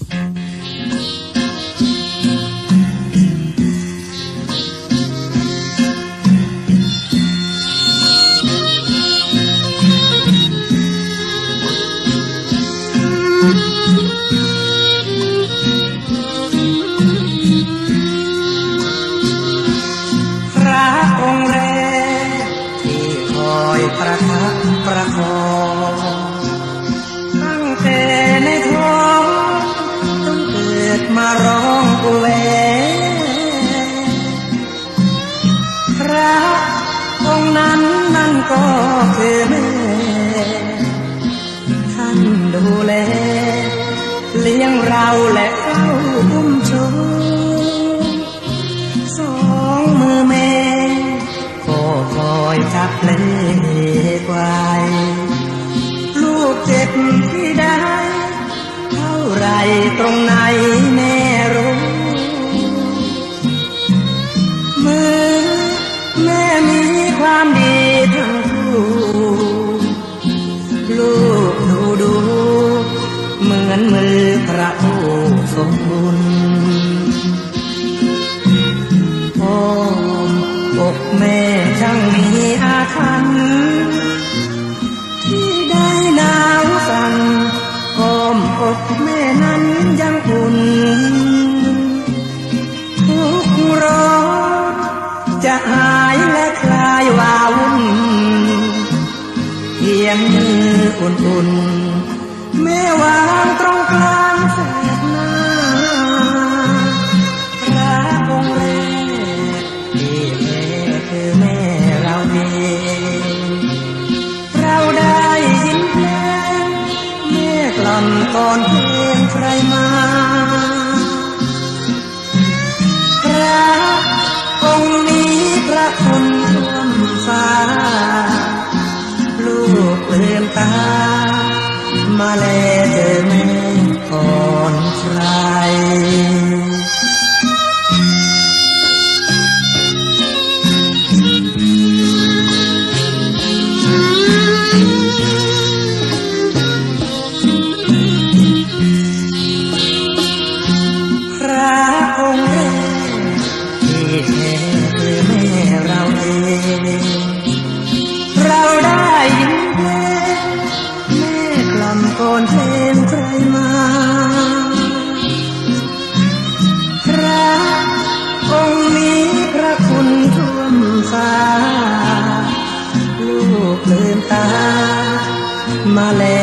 ព្រះអង្គរេទីហើយប្រកាសប្រកោ คือแม่ท่านดูแล เลี้ยงเราและเฝ้าอุ้มชูสองมือแม่ก็คอยจับเลไว้ลูกเจ็บที่ได้ เท่าไรตรงไหนแม่รู้มือแม่มีความดีทั้ง ลูกดูดู เหมือนมือพระผู้ทรงบุญโอ้อกแม่ช่างมีอาถรรพ์ที่ได้หนาวสั่นอ้อมอกแม่นั้นยังอุ่นทุกร้อนจะหายและคลายวาวุ่นเพียง ออุ่นๆแม่วางตรงกลางแสกหน้าพระองค์แรกที่แม่คือแม่เราเองเราได้ยินเพลงแม่กล่อมก่อนเพลงใครมาพระองค์นี้พระคุณ มา นใครมาพระองค์นี้พระคุณท่วมฟ้า ลูกเลืนตา มาแล้ว